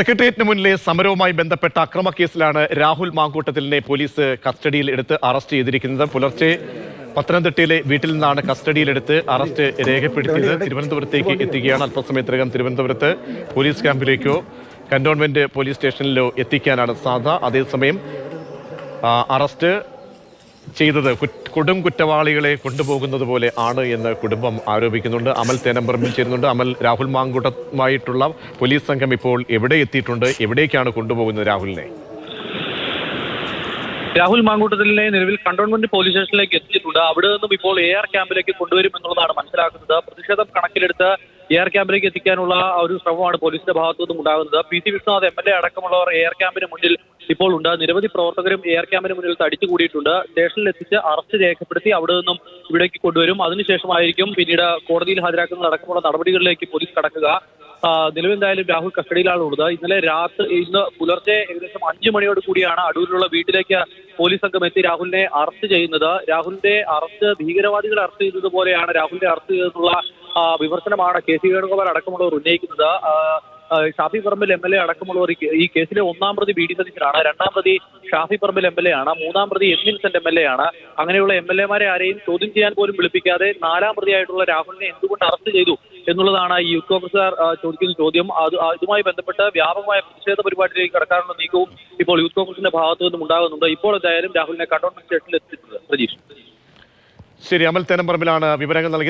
സെക്രട്ടേറിയറ്റിന് മുന്നിലെ സമരവുമായി ബന്ധപ്പെട്ട അക്രമ കേസിലാണ് രാഹുൽ മാങ്കൂട്ടത്തിലിനെ പോലീസ് കസ്റ്റഡിയിൽ എടുത്ത് അറസ്റ്റ് ചെയ്തിരിക്കുന്നത്. പുലർച്ചെ പത്തനംതിട്ടയിലെ വീട്ടിൽ നിന്നാണ് കസ്റ്റഡിയിലെടുത്ത് അറസ്റ്റ് രേഖപ്പെടുത്തിയത്. തിരുവനന്തപുരത്തേക്ക് എത്തിക്കുകയാണ് അല്പസമയത്തിനകം തിരുവനന്തപുരത്ത് പോലീസ് ക്യാമ്പിലേക്കോ കന്റോൺമെന്റ് പോലീസ് സ്റ്റേഷനിലോ എത്തിക്കാനാണ് സാധ്യത. അതേസമയം അറസ്റ്റ് ചെയ്തത് കൊടും കുറ്റവാളികളെ കൊണ്ടുപോകുന്നത് പോലെ ആണ് എന്ന് കുടുംബം ആരോപിക്കുന്നുണ്ട്. അമൽ തേനമ്പറമ്പിൽ ചേരുന്നുണ്ട്. അമൽ രാഹുൽ മാങ്കുട്ടമായിട്ടുള്ള പോലീസ് സംഘം ഇപ്പോൾ എവിടെ എത്തിയിട്ടുണ്ട്? എവിടേക്കാണ് കൊണ്ടുപോകുന്നത് രാഹുലിനെ? രാഹുൽ മാങ്കൂട്ടത്തിലെ നിലവിൽ കണ്ടോൺമെന്റ് പോലീസ് സ്റ്റേഷനിലേക്ക് എത്തിയിട്ടുണ്ട്. അവിടെ നിന്നും ഇപ്പോൾ എ ആർ ക്യാമ്പിലേക്ക് കൊണ്ടുവരും എന്നുള്ളതാണ് മനസ്സിലാക്കുന്നത്. പ്രതിഷേധം കണക്കിലെടുത്ത് എ ആർ ക്യാമ്പിലേക്ക് എത്തിക്കാനുള്ള ഒരു ശ്രമമാണ് പോലീസിന്റെ ഭാഗത്തു നിന്നും ഉണ്ടാകുന്നത്. P C Vishwanath M L A അടക്കമുള്ളവർ എ ആർ ക്യാമ്പിന് മുന്നിൽ ഇപ്പോൾ ഉണ്ട്. നിരവധി പ്രവർത്തകരും എയർ ക്യാമ്പിന് മുന്നിൽ തടിച്ചുകൂടിയിട്ടുണ്ട്. സ്റ്റേഷനിൽ എത്തിച്ച് അറസ്റ്റ് രേഖപ്പെടുത്തി അവിടെ നിന്നും ഇവിടേക്ക് കൊണ്ടുവരും. അതിനുശേഷമായിരിക്കും പിന്നീട് കോടതിയിൽ ഹാജരാക്കുന്ന അടക്കമുള്ള നടപടികളിലേക്ക് പോലീസ് കടക്കുക. നിലവിലെന്തായാലും രാഹുൽ കസ്റ്റഡിയിലാണ് ഉള്ളത് ഇന്നലെ രാത്രി ഇന്ന് പുലർച്ചെ ഏകദേശം അഞ്ചു മണിയോട് കൂടിയാണ് അടൂരിലുള്ള വീട്ടിലേക്ക് പോലീസ് സംഘം എത്തി രാഹുലിനെ അറസ്റ്റ് ചെയ്യുന്നത്. രാഹുലിന്റെ അറസ്റ്റ് ഭീകരവാദികളെ അറസ്റ്റ് ചെയ്തതുപോലെയാണ് രാഹുലിന്റെ രാഹുലിനെ അറസ്റ്റ് ചെയ്തിട്ടുള്ള വിമർശനമാണ് കെ സി വേണുഗോപാൽ അടക്കമുള്ളവർ ഉന്നയിക്കുന്നത്. Shafi Parambil M L A അടക്കമുള്ളവർ ഈ കേസിലെ ഒന്നാം പ്രതി ബി ഡി സതീശനാണ് രണ്ടാം പ്രതി Shafi Parambil M L A ആണ് മൂന്നാം പ്രതി M Vincent M L A ആണ്. അങ്ങനെയുള്ള എം എൽ എമാരെ ആരെയും ചോദ്യം ചെയ്യാൻ പോലും വിളിപ്പിക്കാതെ നാലാം പ്രതിയായിട്ടുള്ള രാഹുലിനെ എന്തുകൊണ്ട് അറസ്റ്റ് ചെയ്തു എന്നുള്ളതാണ് ഈ യൂത്ത് കോൺഗ്രസുകാർ ചോദിക്കുന്ന ചോദ്യം. അത് ഇതുമായി ബന്ധപ്പെട്ട് വ്യാപകമായ പ്രതിഷേധ പരിപാടിയിലേക്ക് കടക്കാനുള്ള നീക്കവും ഇപ്പോൾ യൂത്ത് കോൺഗ്രസിന്റെ ഭാഗത്തു നിന്നും ഉണ്ടാകുന്നുണ്ട്. ഇപ്പോൾ എന്തായാലും രാഹുലിനെ കണ്ടോൺമെന്റ് സ്റ്റേഷനിൽ എത്തിയിട്ടുണ്ട് പ്രജീഷ് ശരി അമൽ തേനമ്പറമ്പിലാണ് വിവരങ്ങൾ നൽകിയത്.